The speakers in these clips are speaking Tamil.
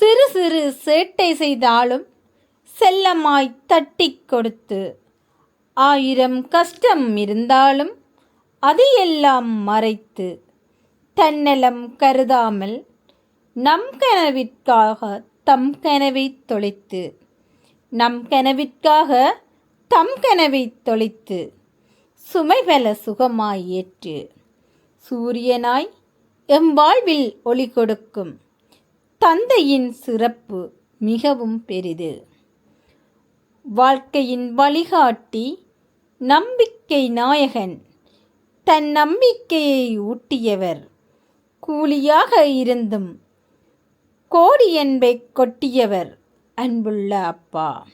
சிறு சிறு சேட்டை செய்தாலும் செல்லமாய் தட்டிக் கொடுத்து ஆயிரம் கஷ்டம் இருந்தாலும் அதையெல்லாம் மறைத்து தன்னலம் கருதாமல் நம் கனவிற்காக தம் கனவை தொலைத்து நம் கனவிற்காக தம் கனவை தொலைத்து சுமைபல சுகமாய் ஏற்று சூரியனாய் எம் வாழ்வில் ஒளி கொடுக்கும். தந்தையின் சிறப்பு மிகவும் பெரிது. வாழ்க்கையின் வழிகாட்டி நம்பிக்கை நாயகன் தன் நம்பிக்கையை ஊட்டியவர். கூலியாக இருந்தும் கோடி அன்பை கொட்டியவர் அன்புள்ள அப்பா.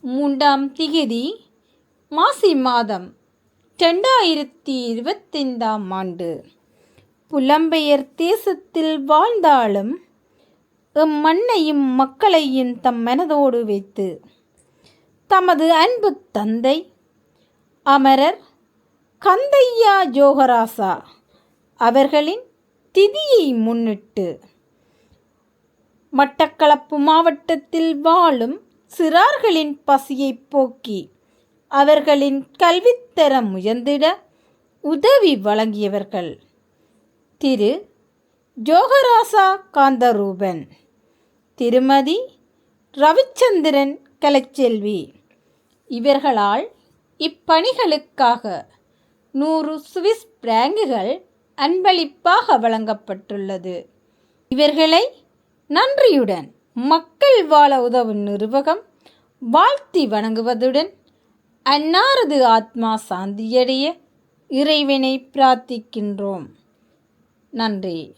மூன்றாம் திகதி மாசி மாதம் ரெண்டாயிரத்தி இருபத்தைந்தாம் ஆண்டு. புலம்பெயர் தேசத்தில் வாழ்ந்தாலும் எம் மண்ணையும் மக்களையும் தம் மனதோடு வைத்து தமது அன்பு தந்தை அமரர் கந்தையா ஜோகராசா அவர்களின் திதியை முன்னிட்டு மட்டக்களப்பு மாவட்டத்தில் வாழும் சிறார்களின் பசியை போக்கி அவர்களின் கல்வித்தரம் உயர்ந்திட உதவி வழங்கியவர்கள் திரு ஜோகராசா காந்தரூபன். திருமதி ரவிச்சந்திரன் கலைச்செல்வி. இவர்களால் இப்பணிகளுக்காக நூறு சுவிஸ் பிராங்குகள் அன்பளிப்பாக வழங்கப்பட்டுள்ளது. இவர்களை நன்றியுடன் மக்கள் வாழ உதவும் நிர்வாகம் வாழ்த்தி வணங்குவதுடன் அன்னாரது ஆத்மா சாந்தியடைய இறைவனை பிரார்த்திக்கின்றோம். நன்றி.